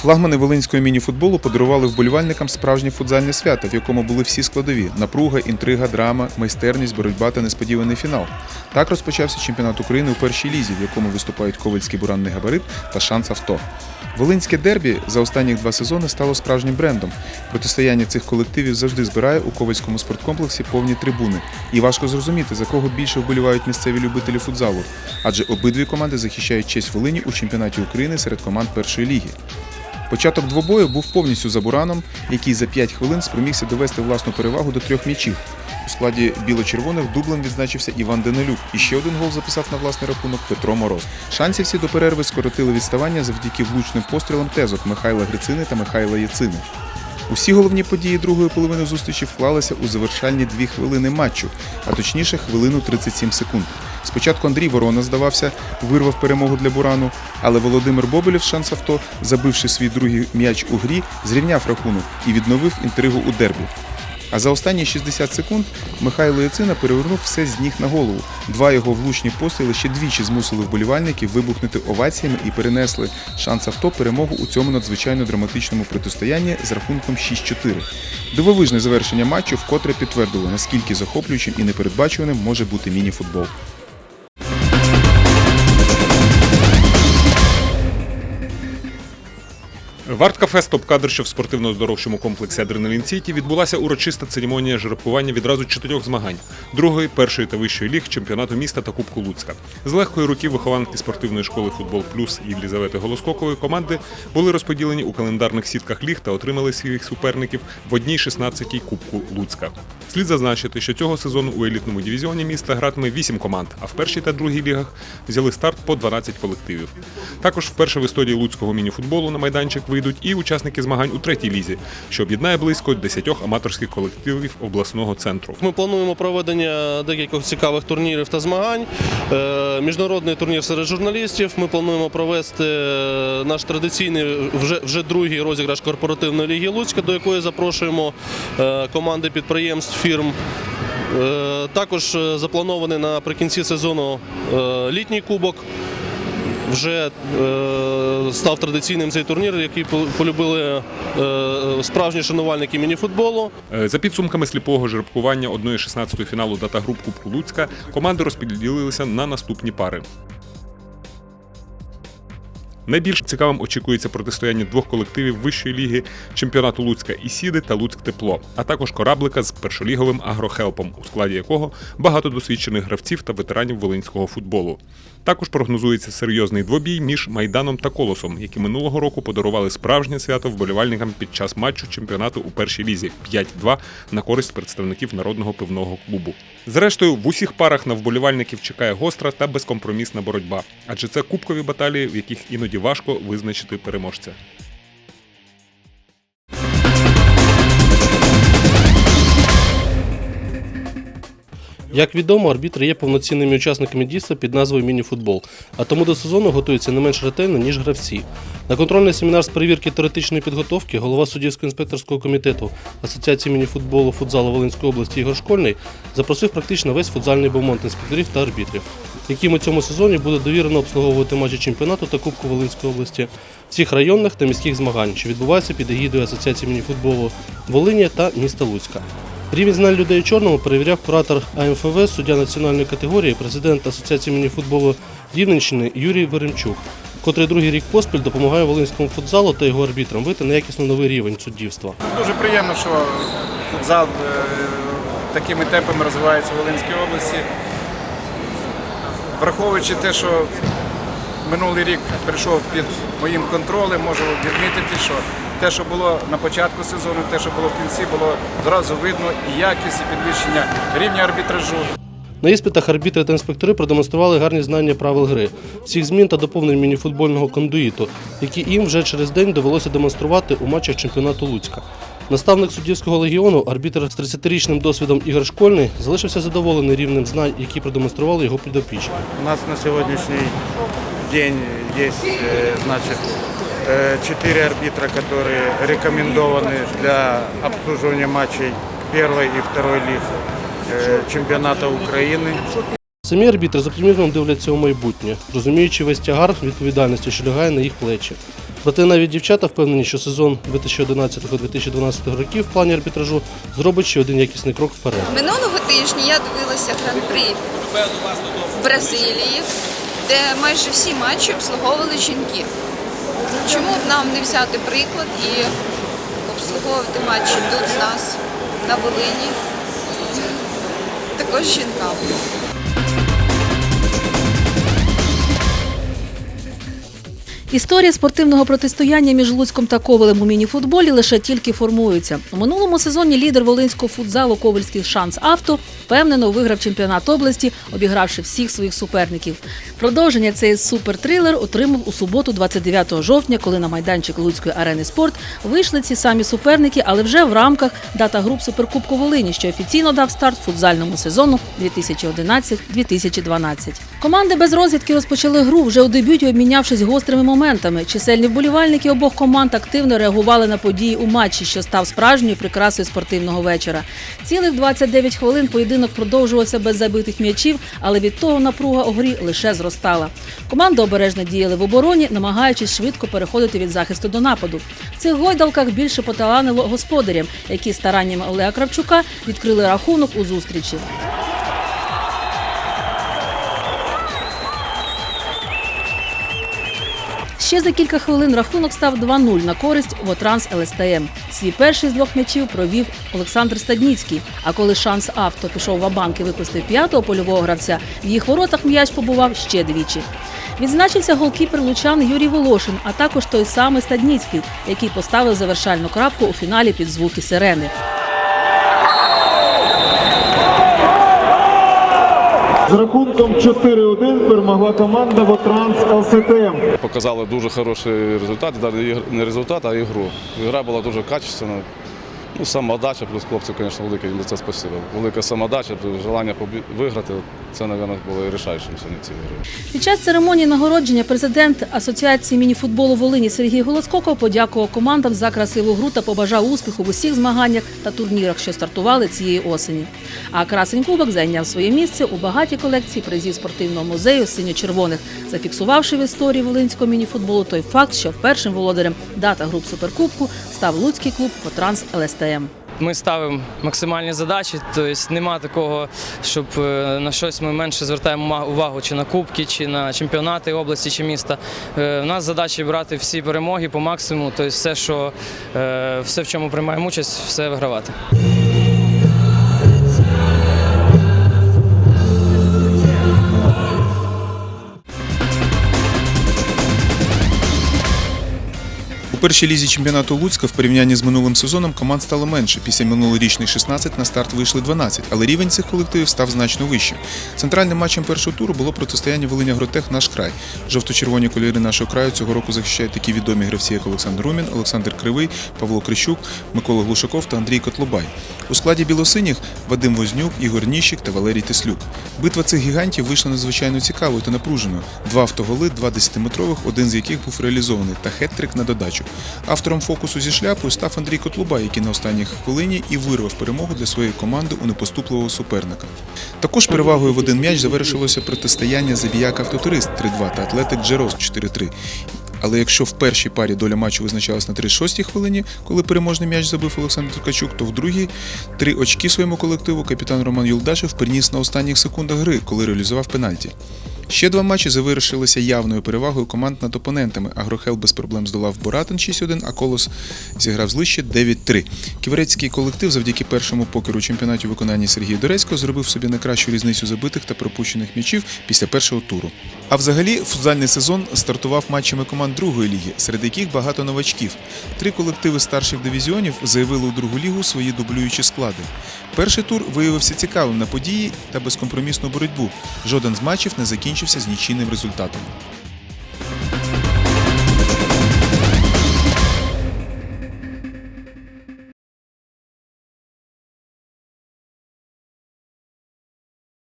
Флагмани волинського мініфутболу подарували вболівальникам справжнє футзальне свято, в якому були всі складові: напруга, інтрига, драма, майстерність, боротьба та несподіваний фінал. Так розпочався чемпіонат України у першій лізі, в якому виступають Ковальський буранний габарит та шанс авто. Волинське дербі за останні два сезони стало справжнім брендом. Протистояння цих колективів завжди збирає у Ковальському спорткомплексі повні трибуни. І важко зрозуміти, за кого більше вболівають місцеві любителі футзалу, адже обидві команди захищають честь Волині у чемпіонаті України серед команд першої ліги. Початок двобою був повністю за Бураном, який за 5 хвилин спромігся довести власну перевагу до трьох м'ячів. У складі біло-червоних дублем відзначився Іван Данилюк. І ще один гол записав на власний рахунок Петро Мороз. Шансівці до перерви скоротили відставання завдяки влучним пострілам тезок Михайла Грицини та Михайла Яцини. Усі головні події другої половини зустрічі вклалися у завершальні дві хвилини матчу, а точніше хвилину 37 секунд. Спочатку Андрій Ворона, здавався, вирвав перемогу для Бурану, але Володимир Бобелєв з шанс авто, забивши свій другий м'яч у грі, зрівняв рахунок і відновив інтригу у дербі. А за останні 60 секунд Михайло Яцина перевернув все з ніг на голову. Два його влучні постріли ще двічі змусили вболівальників вибухнути оваціями і перенесли шанс авто перемогу у цьому надзвичайно драматичному протистоянні з рахунком 6-4. Дивовижне завершення матчу вкотре підтвердило, наскільки захоплюючим і непередбачуваним може бути міні-футбол. В арт-кафе «Стоп-кадр», що в спортивно-оздоровчому комплексі Адреналін Сіті, відбулася урочиста церемонія жеребкування відразу чотирьох змагань другої, першої та вищої ліг чемпіонату міста та Кубку Луцька. З легкої руки вихованки спортивної школи Футбол Плюс Єлізавети Голоскокової команди були розподілені у календарних сітках ліг та отримали своїх суперників в одній 16-й Кубку Луцька. Слід зазначити, що цього сезону у елітному дивізіоні міста гратиме 8 команд, а в першій та другій лігах взяли старт по 12 колективів. Також вперше в історії луцького мініфутболу на майданчик вийдуть і учасники змагань у третій лізі, що об'єднає близько 10 аматорських колективів обласного центру. Ми плануємо проведення декількох цікавих турнірів та змагань. Е, Міжнародний турнір серед журналістів. Ми плануємо провести е, наш традиційний вже, вже другий розіграш корпоративної ліги Луцька, до якої запрошуємо е, команди підприємств, фірм. Також запланований наприкінці сезону літній кубок. Вже е, став традиційним цей турнір, який полюбили е, справжні шанувальники мініфутболу. Е, За підсумками сліпого жеребкування 1-16 фіналу дата груп Кубку Луцька команди розподілилися на наступні пари. Найбільш цікавим очікується протистояння двох колективів вищої ліги чемпіонату Луцька Ісіди та Луцьк Тепло, а також кораблика з першоліговим агрохелпом, у складі якого багато досвідчених гравців та ветеранів волинського футболу. Також прогнозується серйозний двобій між Майданом та Колосом, які минулого року подарували справжнє свято вболівальникам під час матчу чемпіонату у першій лізі 5-2 на користь представників народного пивного клубу. Зрештою, в усіх парах на вболівальників чекає гостра та безкомпромісна боротьба, адже це кубкові баталії, в яких іноді важко визначити переможця. Як відомо, арбітри є повноцінними учасниками дійства під назвою мініфутбол, а тому до сезону готуються не менш ретельно, ніж гравці. На контрольний семінар з перевірки теоретичної підготовки голова суддівсько-інспекторського комітету Асоціації мініфутболу футзалу Волинської області Ігор Школьний запросив практично весь футзальний бомонд інспекторів та арбітрів, яким у цьому сезоні буде довірено обслуговувати матчі чемпіонату та Кубку Волинської області, всіх районних та міських змагань, що відбуваються під егідою Асоціації мініфутболу Волині та міста Луцька. Рівень знань людей у чорному перевіряв куратор АМФВ, суддя національної категорії, президент Асоціації мініфутболу Рівненщини Юрій Веремчук, котрий другий рік поспіль допомагає волинському футзалу та його арбітрам вийти на якісно новий рівень суддівства. Дуже приємно, що футзал е, такими темпами розвивається в Волинській області. Враховуючи те, що минулий рік прийшов під моїм контролем, можу відмітити, що те, що було на початку сезону, те, що було в кінці, було зразу видно і якість, і підвищення рівня арбітражу. На іспитах арбітри та інспектори продемонстрували гарні знання правил гри, всіх змін та доповнень мініфутбольного кондуїту, які їм вже через день довелося демонструвати у матчах чемпіонату Луцька. Наставник суддівського легіону, арбітр з 30-річним досвідом Ігор Школьний, залишився задоволений рівнем знань, які продемонстрували його підопічні. У нас на сегодняшний день есть, э, значит, э, четыре арбитра, которые рекомендованы для обслуживания матчей первой и второй лиг э, чемпионата Украины. Самі арбітри з оптимізмом дивляться у майбутнє, розуміючи весь тягар відповідальності, що лягає на їх плечі. Проте навіть дівчата впевнені, що сезон 2011-2012 років в плані арбітражу зробить ще один якісний крок вперед. Минулого тижня я дивилася гран-при в Бразилії, де майже всі матчі обслуговували жінки. Чому б нам не взяти приклад і обслуговувати матчі тут в нас, на Волині, також жінкам? Історія спортивного протистояння між Луцьком та Ковелем у мініфутболі лише тільки формується. У минулому сезоні лідер волинського футзалу Ковельський шанс авто впевнено виграв чемпіонат області, обігравши всіх своїх суперників. Продовження цей супертрилер отримав у суботу, 29 жовтня, коли на майданчик Луцької арени спорт вийшли ці самі суперники, але вже в рамках дата груп Суперкубку Волині, що офіційно дав старт футзальному сезону 2011-2012. Команди без розвідки розпочали гру вже у дебюті, обмінявшись гострими моментами. Чисельні вболівальники обох команд активно реагували на події у матчі, що став справжньою прикрасою спортивного вечора. Цілих 29 хвилин поєдинок продовжувався без забитих м'ячів, але від того напруга у грі лише зростала. Команди обережно діяли в обороні, намагаючись швидко переходити від захисту до нападу. В цих гойдалках більше поталанило господарям, які стараннями Олега Кравчука відкрили рахунок у зустрічі. Ще за кілька хвилин рахунок став 2-0 на користь Вотранс ЛСТМ. Свій перший з двох м'ячів провів Олександр Стадніцький. А коли шанс авто пішов в банк і випустив п'ятого польового гравця, в їх воротах м'яч побував ще двічі. Відзначився голкіпер лучан Юрій Волошин, а також той самий Стадніцький, який поставив завершальну крапку у фіналі під звуки сирени. З рахунком 4-1 перемогла команда Вотранс ЛСТМ. Показали дуже хороший результат, не результат, а ігру. Ігра була дуже качественна. Ну, Самодача, плюс хлопці, звісно, велике їм за це спасибо. Велика самодача, желання виграти. Це, мабуть, було і рішаючим в цій грі. Під час церемонії нагородження президент Асоціації мініфутболу Волині Сергій Голоскоков подякував командам за красиву гру та побажав успіху в усіх змаганнях та турнірах, що стартували цієї осені. А красень кубок зайняв своє місце у багатій колекції призів спортивного музею синьо-червоних, зафіксувавши в історії волинського мініфутболу той факт, що першим володарем дата груп суперкубку став луцький клуб Фотранс ЛСТМ. Ми ставимо максимальні задачі, тобто нема такого, щоб е, на щось ми менше звертаємо увагу чи на кубки, чи на чемпіонати області чи міста. Е, У нас задача брати всі перемоги по максимуму, тобто все, що е, все, в чому приймаємо участь, все вигравати. Першій лізі чемпіонату Луцька в порівнянні з минулим сезоном команд стало менше. Після минулорічних 16 на старт вийшли 12, але рівень цих колективів став значно вищим. Центральним матчем першого туру було протистояння Волиня Гротех наш край. Жовто-червоні кольори нашого краю цього року захищають такі відомі гравці, як Олександр Румін, Олександр Кривий, Павло Крищук, Микола Глушаков та Андрій Котлобай. У складі білосиніх Вадим Вознюк, Ігор Ніщик та Валерій Теслюк. Битва цих гігантів вийшла надзвичайно цікавою та напруженою. Два автоголи, два 10-метрових, один з яких був реалізований, та хет-трик на додачу. Автором фокусу зі шляпою став Андрій Котлубай, який на останній хвилині і вирвав перемогу для своєї команди у непоступливого суперника. Також перевагою в один м'яч завершилося протистояння Забіяк Автотурист 3-2 та Атлетик Джерос 4-3. Але якщо в першій парі доля матчу визначалась на 36-й хвилині, коли переможний м'яч забив Олександр Ткачук, то в другій три очки своєму колективу капітан Роман Юлдашев приніс на останніх секундах гри, коли реалізував пенальті. Ще два матчі завершилися явною перевагою команд над опонентами. Агрохел без проблем здолав Боратин 6-1, а Колос зіграв з Лище 9-3. Ківерецький колектив завдяки першому покеру чемпіонаті у виконанні Сергія Дорецького зробив собі найкращу різницю забитих та пропущених м'ячів після першого туру. А взагалі футзальний сезон стартував матчами команд другої ліги, серед яких багато новачків. Три колективи старших дивізіонів заявили у другу лігу свої дублюючі склади. Перший тур виявився цікавим на події та безкомпромісну боротьбу. Жоден з матчів не закінчився з нічийним результатом.